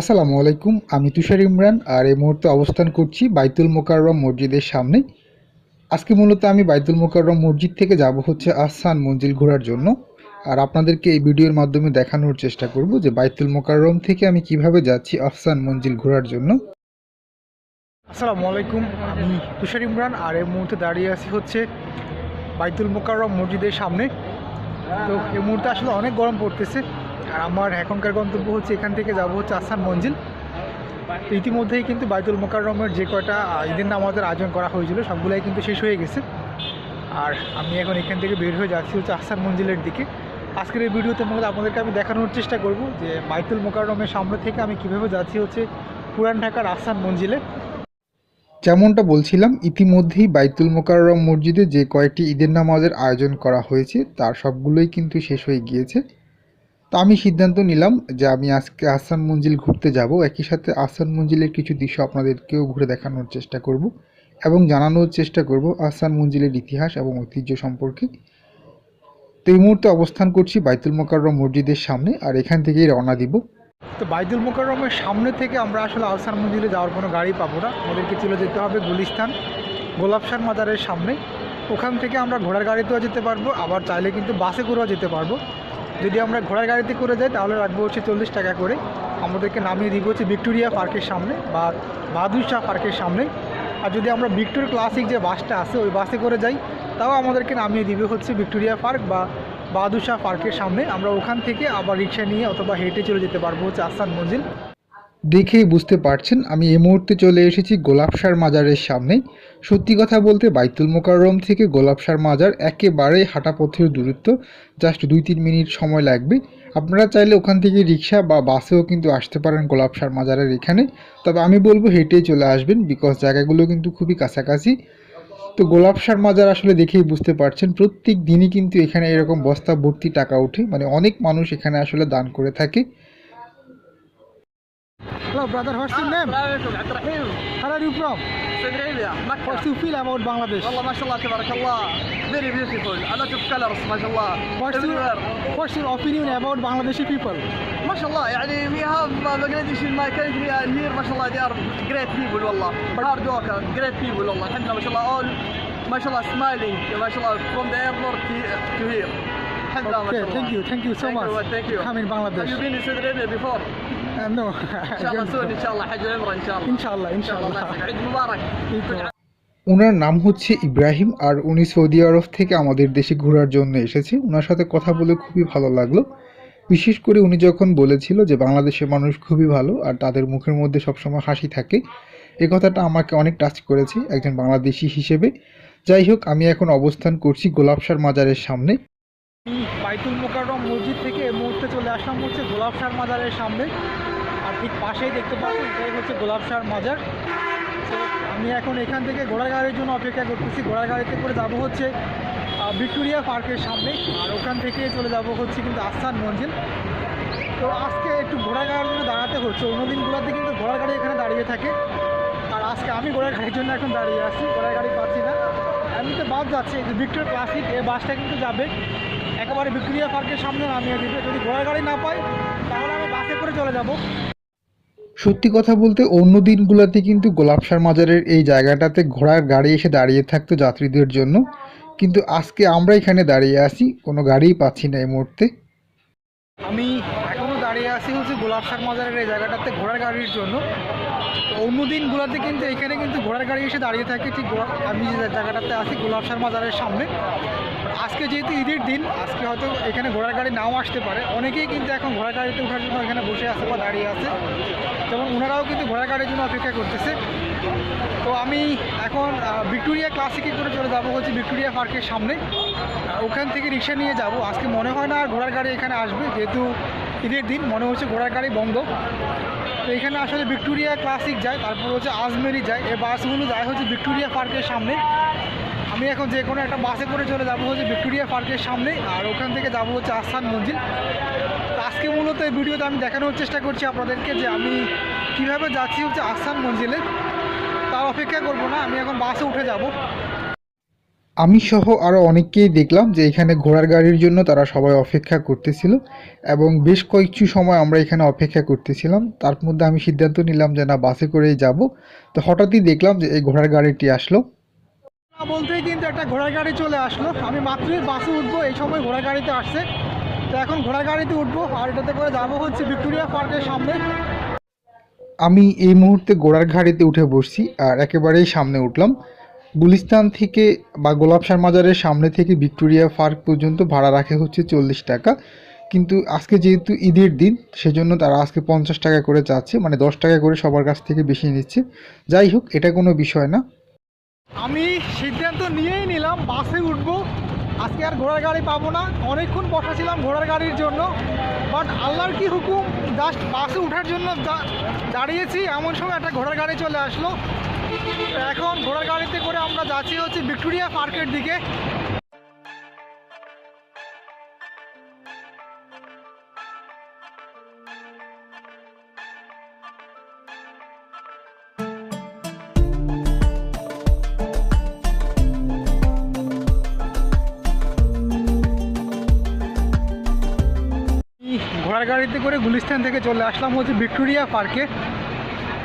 আসসালামু আলাইকুম, আমি তুষার ইমরান আর এই মুহূর্তে অবস্থান করছি বাইতুল মোকাররম মসজিদের সামনে। আজকে মূলত আমি বাইতুল মোকাররম মসজিদ থেকে যাব হচ্ছে আহসান মঞ্জিল ঘোরার জন্য। আর আপনাদেরকে এই ভিডিওর মাধ্যমে দেখানোর চেষ্টা করব যে বাইতুল মোকাররম থেকে আমি কীভাবে যাচ্ছি আহসান মঞ্জিল ঘোরার জন্য। আসসালামু আলাইকুম, আমি তুষার ইমরান আর এই মুহূর্তে দাঁড়িয়ে আছি হচ্ছে বাইতুল মোকাররম মসজিদের সামনে। তো এই মুহূর্তে আসলে অনেক গরম পড়তেছে। আর আমার এখনকার গন্তব্য হচ্ছে এখান থেকে যাব হচ্ছে আসান মঞ্জিল। ইতিমধ্যেই কিন্তু বাইতুল মোকাররমের যে কয়টা ঈদের নামাজের আয়োজন করা হয়েছিল, সবগুলাই কিন্তু শেষ হয়ে গেছে। আর আমি এখন এখান থেকে বের হয়ে যাচ্ছি হচ্ছে আসান মঞ্জিলের দিকে। আজকের এই ভিডিওতে মূলত আপনাদেরকে আমি দেখানোর চেষ্টা করব যে বাইতুল মোকাররমের সামনে থেকে আমি কীভাবে যাচ্ছি হচ্ছে পুরান ঢাকার আসান মঞ্জিলে। যেমনটা বলছিলাম, ইতিমধ্যেই বাইতুল মোকাররম মসজিদে যে কয়েকটি ঈদের নামাজের আয়োজন করা হয়েছে, তার সবগুলোই কিন্তু শেষ হয়ে গিয়েছে। তো আমি সিদ্ধান্ত নিলাম যে আমি আজকে আসান মঞ্জিল ঘুরতে যাব। একই সাথে আসান মঞ্জিলের কিছু দৃশ্য আপনাদেরকেও ঘুরে দেখানোর চেষ্টা করব এবং জানানোর চেষ্টা করব আসান মঞ্জিলের ইতিহাস এবং ঐতিহ্য সম্পর্কে। তো এই মুহূর্তে অবস্থান করছি বাইতুল মোকাররম মসজিদের সামনে আর এখান থেকেই রওনা দিব। তো বাইতুল মোকাররমের সামনে থেকে আমরা আসলে আহসান মঞ্জিলে যাওয়ার কোনো গাড়ি পাবো না। আমাদেরকে চলে যেতে হবে গুলিস্তান গোলাপশান মাজারের সামনে। ওখান থেকে আমরা ঘোড়ার গাড়িতেও যেতে পারব, আবার চাইলে কিন্তু বাসে করেও যেতে পারব। যদি আমরা ঘোড়ার গাড়িতে করে যাই, তাহলে রাখব হচ্ছে চল্লিশ টাকা করে। আমাদেরকে নামিয়ে দিব হচ্ছে ভিক্টোরিয়া পার্কের সামনে বা বাহাদুর শাহ পার্কের সামনে। আর যদি আমরা ভিক্টোর ক্লাসিক যে বাসটা আছে, ওই বাসে করে যাই, তাও আমাদেরকে নামিয়ে দিবে হচ্ছে ভিক্টোরিয়া পার্ক বা বাহাদুর শাহ পার্কের সামনে। আমরা ওখান থেকে আবার রিক্সা নিয়ে অথবা হেঁটে চলে যেতে পারব হচ্ছে আসান মঞ্জিল দেখেই বুঝতে পারছেন, আমি এই মুহূর্তে চলে এসেছি গোলাপসার মাজারের সামনে সত্যি কথা বলতে বাইতুল মোকাররম থেকে গোলাপসার মাজার একেবারে হাঁটা পথের দূরত্ব জাস্ট দুই তিন মিনিট সময় লাগবে। আপনারা চাইলে ওখান থেকে রিক্সা বা বাসেও কিন্তু আসতে পারেন গোলাপসার মাজারের এখানে। তবে আমি বলব হেঁটেই চলে আসবেন বিকজ জায়গাগুলো কিন্তু খুবই কাছাকাছি। তো গোলাপসার মাজার আসলে দেখেই বুঝতে পারছেন, প্রত্যেক দিনই কিন্তু এখানে এরকম বস্তা ভর্তি টাকা ওঠে। মানে অনেক মানুষ এখানে আসলে দান করে থাকে। Hello brother, what's your ah, name? How are you from? Saudi Arabia, Mecca. What do you feel about Bangladesh? Allah, mashallah, tabarakallah. Very beautiful. A lot of colors, mashallah. What's Everywhere. Your, what's your opinion about Bangladeshi people? Mashallah, يعني we have uh, Bangladesh in my country and here, mashallah, they are great people, wallah. Hard worker, great people, wallah. Alhamdulillah, mashallah, all, mashallah, smiling, mashallah, from the airport to here. Okay, thank you, thank you so thank much. You, thank you. Come in Bangladesh. Have you been in Saudi Arabia before? Uh, no. ان شاء الله soon ان شاء الله حج عمره ان شاء الله Inshallah, ان شاء الله الله inshallah. يسعدك. عيد مبارك ওনার নাম হচ্ছে ইব্রাহিম আর উনি Saudi আরব থেকে আমাদের দেশে ঘোরার জন্য এসেছে ওনার সাথে কথা বলে খুবই ভালো লাগলো বিশেষ করে উনি যখন বলেছিল যে বাংলাদেশের মানুষ খুবই ভালো আর তাদের মুখের মধ্যে সবসময় হাসি থাকে এ কথাটা আমাকে অনেক টাচ করেছে একজন বাংলাদেশি হিসেবে যাই হোক আমি এখন অবস্থান করছি গোলাপসার মাজারের সামনে বাইতুল মোকাররম মসজিদ থেকে এই মুহূর্তে চলে আসলাম হচ্ছে গোলাপসার মাজারের সামনে আর ঠিক পাশেই দেখতে পাচ্ছেন, এটাই হচ্ছে গোলাপসার মাজার। তো আমি এখন এখান থেকে ঘোড়ার জন্য অপেক্ষা করতেছি। ঘোড়ার গাড়িতে করে যাব হচ্ছে ভিক্টোরিয়া পার্কের সামনে। আর ওখান থেকে চলে যাব হচ্ছে কিন্তু আস্থান মঞ্জিল। তো আজকে একটু ঘোড়ার জন্য দাঁড়াতে হচ্ছে। অন্য দিনগুলোতে কিন্তু ঘোড়ার গাড়ি এখানে দাঁড়িয়ে থাকে। আর আজকে আমি ঘোড়ার গাড়ির জন্য এখন দাঁড়িয়ে আছি ঘোড়ার গাড়ি পাচ্ছি না। এমনিতে বাস যাচ্ছে, এই যে ভিক্টোর ক্লাসিক এই বাসটা কিন্তু যাবে। একেবারে ভিক্টোরিয়া পার্কের সামনে নামিয়ে দিবে। যদি ঘোড়ার গাড়ি না পাই, তাহলে আমি বাসে করে চলে যাব। সত্যি কথা বলতে, অন্য দিনগুলোতে কিন্তু গোলাপসার মাজারের এই জায়গাটাতে ঘোড়ার গাড়ি এসে দাঁড়িয়ে থাকতো যাত্রীদের জন্য। কিন্তু আজকে আমরা এখানে দাঁড়িয়ে আছি, কোনো গাড়িই পাচ্ছি না এই মুহূর্তে। আমি এখনও দাঁড়িয়ে আছি হচ্ছে গোলাপসার মাজারের এই জায়গাটাতে ঘোড়ার গাড়ির জন্য। অন্য দিনগুলোতে কিন্তু এখানে কিন্তু ঘোড়ার গাড়ি এসে দাঁড়িয়ে থাকে, ঠিক আমি যে জায়গাটাতে আছি গোলাপসার মাজারের সামনে। আজকে যেহেতু ঈদের দিন, আজকে হয়তো এখানে ঘোড়ার গাড়ি নাও আসতে পারে। অনেকেই কিন্তু এখন ঘোড়ার গাড়িতে ওঠার জন্য এখানে বসে আছে বা দাঁড়িয়ে আছে। যেমন ওনারাও কিন্তু ঘোড়ার গাড়ির জন্য অপেক্ষা করতেছে। তো আমি এখন ভিক্টোরিয়া ক্লাসিকে করে চলে যাব হচ্ছে ভিক্টোরিয়া পার্কের সামনে। ওখান থেকে রিক্সা নিয়ে যাব। আজকে মনে হয় না আর ঘোড়ার গাড়ি এখানে আসবে, যেহেতু ঈদের দিন, মনে হচ্ছে ঘোড়ার গাড়ি বন্ধ। তো এখানে আসলে ভিক্টোরিয়া ক্লাসিক যায়, তারপর হচ্ছে আজমেরি যায়। এই বাসগুলো যায় হচ্ছে ভিক্টোরিয়া পার্কের সামনে। আমি এখন যে কোনো একটা বাসে করে চলে যাব হচ্ছে ভিক্টোরিয়া পার্কের সামনে আর ওখান থেকে যাব হচ্ছে আসান মঞ্জিল আজকে মূলত এই ভিডিওতে আমি দেখানোর চেষ্টা করছি আপনাদেরকে যে আমি কীভাবে যাচ্ছি হচ্ছে আসান মঞ্জিলে তার অপেক্ষা করব না, আমি এখন বাসে উঠে যাব। আমি সহ আরও অনেককেই দেখলাম যে এখানে ঘোড়ার গাড়ির জন্য তারা সবাই অপেক্ষা করতেছিল এবং বেশ কয়েকটি সময় আমরা এখানে অপেক্ষা করতেছিলাম। তার মধ্যে আমি সিদ্ধান্ত নিলাম যে না, বাসে করেই যাব। তো হঠাৎই দেখলাম যে এই ঘোড়ার গাড়িটি আসলো। বলতেই কিন্তু একটা ঘোড়ার গাড়ি চলে আসলো। আমি মাত্রই বাসে উঠবো, এই সময় ঘোড়ার গাড়িতে আসছে। তো এখন ঘোড়ার গাড়িতে উঠবো আর এটাতে করে যাব হচ্ছে ভিক্টোরিয়া পার্কের সামনে। আমি এই মুহূর্তে ঘোড়ার গাড়িতে উঠে বসছি আর একেবারেই সামনে উঠলাম। গুলিস্তান থেকে বা গোলাপসার মাজারের সামনে থেকে ভিক্টোরিয়া পার্ক পর্যন্ত ভাড়া রাখে হচ্ছে চল্লিশ টাকা। কিন্তু আজকে যেহেতু ঈদের দিন, সেজন্য তারা আজকে পঞ্চাশ টাকা করে চাচ্ছে মানে দশ টাকা করে সবার কাছ থেকে বেশি নিচ্ছে। যাই হোক, এটা কোনো বিষয় না। আমি সিদ্ধান্ত নিয়েই নিলাম, বাসে উঠব। আজকে আর ঘোড়ার গাড়ি পাবো না। অনেকক্ষণ বসা ছিলাম ঘোড়ার গাড়ির জন্য। বাট আল্লাহর কি হুকুম? জাস্ট বাসে ওঠার জন্য দাঁড়িয়েছি। এমন সময় একটা ঘোড়ার গাড়ি চলে আসলো। এখন ঘোড়ার গাড়িতে করে আমরা যাচ্ছি হচ্ছে ভিক্টোরিয়া পার্কের দিকে। গাড়িতে করে গুলিস্তান থেকে চলে আসলাম হচ্ছে ভিক্টোরিয়া পার্কে।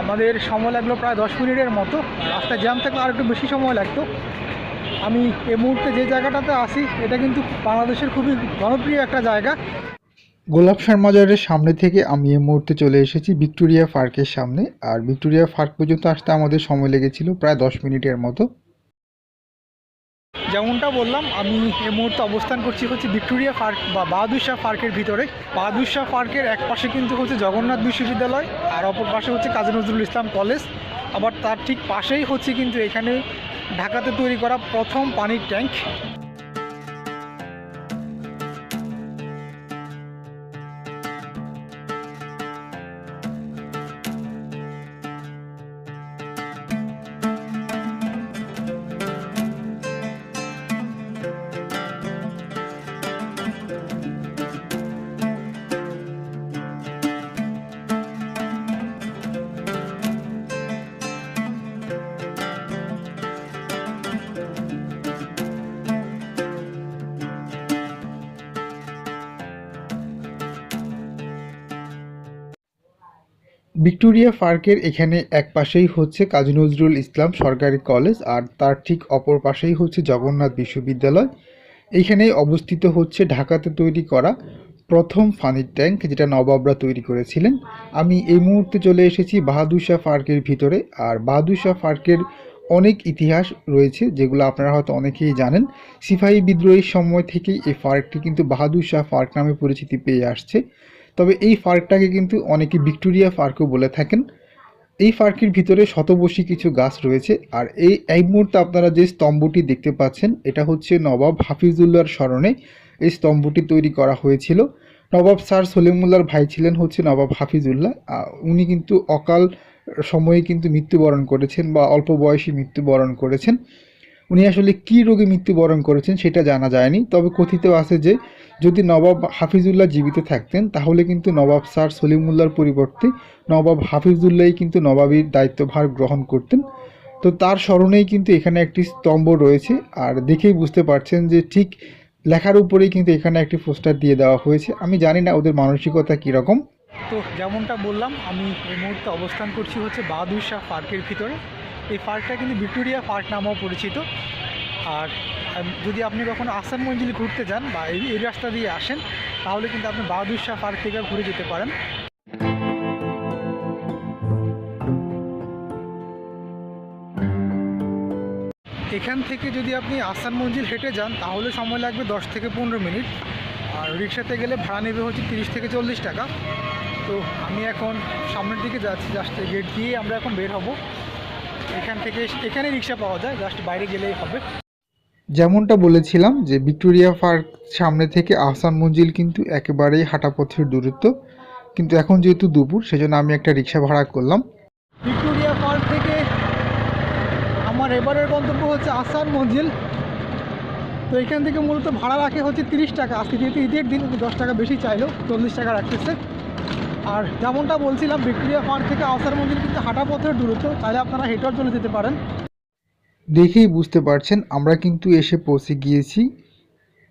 আমাদের সময় লাগল প্রায় দশ মিনিটের মতো। রাস্তায় জ্যাম থাকলে আর একটু বেশি সময় লাগতো। আমি এ মুহূর্তে যে জায়গাটাতে আসি এটা কিন্তু বাংলাদেশের খুবই জনপ্রিয় একটা জায়গা। গোলাপসার মাজারের সামনে থেকে আমি এই মুহূর্তে চলে এসেছি ভিক্টোরিয়া পার্কের সামনে। আর ভিক্টোরিয়া পার্ক পর্যন্ত আসতে আমাদের সময় লেগেছিল প্রায় দশ মিনিটের মতো। যেমনটা বললাম, আমি এই মুহূর্তে অবস্থান করছি হচ্ছে ভিক্টোরিয়া পার্ক বা বাহাদুর শাহ পার্কের ভিতরে। বাহাদুর শাহ পার্কের এক পাশে কিন্তু হচ্ছে জগন্নাথ বিশ্ববিদ্যালয়, আর অপর পাশে হচ্ছে কাজী নজরুল ইসলাম কলেজ। আবার তার ঠিক পাশেই হচ্ছে কিন্তু এখানে ঢাকাতে তৈরি করা প্রথম পানির ট্যাঙ্ক। ভিক্টোরিয়া পার্কের এখানে এক পাশেই হচ্ছে কাজী নজরুল ইসলাম সরকারি কলেজ আর তার ঠিক অপর পাশেই হচ্ছে জগন্নাথ বিশ্ববিদ্যালয়। এইখানেই অবস্থিত হচ্ছে ঢাকাতে তৈরি করা প্রথম পানির ট্যাঙ্ক যেটা নবাবরা তৈরি করেছিলেন। আমি এই মুহূর্তে চলে এসেছি বাহাদুর শাহ পার্কের ভিতরে আর বাহাদুর শাহ পার্কের অনেক ইতিহাস রয়েছে যেগুলো আপনারা হয়তো অনেকেই জানেন। সিপাহী বিদ্রোহের সময় থেকেই এই পার্কটি কিন্তু বাহাদুর শাহ পার্ক নামে পরিচিতি পেয়ে আসছে। তবে এই পার্কটাকে কিন্তু অনেকে ভিক্টোরিয়া পার্কও বলে থাকেন। এই পার্কের ভিতরে শতবর্ষী কিছু গাছ রয়েছে আর এই এই মুহূর্তে আপনারা যে স্তম্ভটি দেখতে পাচ্ছেন, এটা হচ্ছে নবাব হাফিজুল্লার স্মরণে এই স্তম্ভটি তৈরি করা হয়েছিল। নবাব স্যার সলিমুল্লাহর ভাই ছিলেন হচ্ছে নবাব হাফিজুল্লাহ। উনি কিন্তু অকাল সময়ে কিন্তু মৃত্যুবরণ করেছেন বা অল্প বয়সে মৃত্যুবরণ করেছেন। উনি আসলে কী রোগে মৃত্যুবরণ করেছেন সেটা জানা যায়নি। তবে কথিত আছে যে, যদি নবাব হাফিজুল্লাহ জীবিত থাকতেন, তাহলে কিন্তু নবাব স্যার সলিমুল্লাহর পরিবর্তে নবাব হাফিজুল্লাহই কিন্তু নবাবির দায়িত্বভার গ্রহণ করতেন। তো তার স্মরণেই কিন্তু এখানে একটি স্তম্ভ রয়েছে। আর দেখেই বুঝতে পারছেন যে ঠিক লেখার উপরেই কিন্তু এখানে একটি পোস্টার দিয়ে দেওয়া হয়েছে। আমি জানি না ওদের মানসিকতা কীরকম। তো যেমনটা বললাম, আমি এই মুহূর্তে অবস্থান করছি হচ্ছে বাহাদুর শাহ পার্কের ভিতরে। এই পার্কটা কিন্তু ভিক্টোরিয়া পার্ক নামেও পরিচিত। আর যদি আপনি কখনো আসাম মঞ্জিল ঘুরতে যান বা এই রাস্তা দিয়ে আসেন, তাহলে কিন্তু আপনি বাহাদুর শাহ পার্ক থেকে ঘুরে যেতে পারেন। এখান থেকে যদি আপনি আসান মঞ্জিল হেঁটে যান, তাহলে সময় লাগবে দশ থেকে পনেরো মিনিট। আর রিক্সাতে গেলে ভাড়া নেবে হচ্ছে তিরিশ থেকে চল্লিশ টাকা। তো আমি এখন সামনের দিকে যাচ্ছি জাস্ট গেট দিয়ে আমরা এখন বের হব। এখান থেকে এখানে রিক্সা পাওয়া যায় জাস্ট বাইরে গেলেই হবে। যেমনটা বলেছিলাম যে ভিক্টোরিয়া পার্ক সামনে থেকে আহসান মঞ্জিল কিন্তু একেবারেই হাঁটা পথের দূরত্ব। কিন্তু এখন যেহেতু দুপুর সেজন্য আমি একটা রিক্সা ভাড়া করলাম। ভিক্টোরিয়া পার্ক থেকে আমার এবারের গন্তব্য হচ্ছে আসান মঞ্জিল। তো এখান থেকে মূলত ভাড়া রাখে হচ্ছে তিরিশ টাকা। আজকে যেহেতু ঈদের দিন দশ টাকা বেশি চাইলো চল্লিশ টাকা রাখতেছে। আর যেমনটা বলছিলাম ভিক্টোরিয়া পার্ক থেকে আসার মন্দির কিন্তু হাঁটা পথের দূরত্ব তাহলে আপনারা হেঁটেও চলে যেতে পারেন। দেখেই বুঝতে পারছেন আমরা কিন্তু এসে পৌঁছে গিয়েছি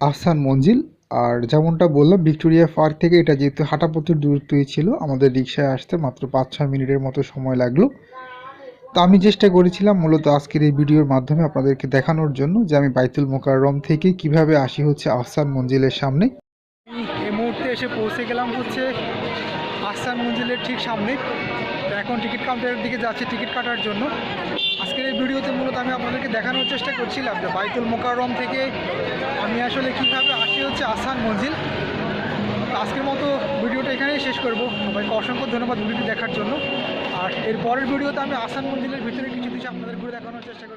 আহসান মঞ্জিল। আর যেমনটা বললাম ভিক্টোরিয়া পার্ক থেকে এটা যেহেতু হাঁটাপথের দূরত্বই ছিল আমাদের রিক্সায় আসতে মাত্র পাঁচ ছয় মিনিটের মতো সময় লাগল। তো আমি চেষ্টা করেছিলাম মূলত আজকের এই ভিডিওর মাধ্যমে আপনাদেরকে দেখানোর জন্য যে আমি বাইতুল মোকাররম থেকে কীভাবে আসি হচ্ছে আহসান মঞ্জিলের সামনে। এই মুহূর্তে এসে পৌঁছে গেলাম হচ্ছে আহসান মঞ্জিলের ঠিক সামনে। এখন টিকিট কাউন্টারের দিকে যাচ্ছি টিকিট কাটার জন্য। আজকের এই ভিডিওতে মূলত আমি আপনাদেরকে দেখানোর চেষ্টা করছিলাম যে বাইতুল মোকাররম থেকে আমি আসলে কীভাবে আসি হচ্ছে আহসান মঞ্জিল। আজকের মতো ভিডিওটা এখানেই শেষ করব। সবাইকে অসংখ্য ধন্যবাদ ভিডিওটি দেখার জন্য। আর এর পরের ভিডিওতে আমি আসান মঞ্জিলের ভিতরে কিছু কিছু আপনাদের ঘুরে দেখানোর চেষ্টা করব।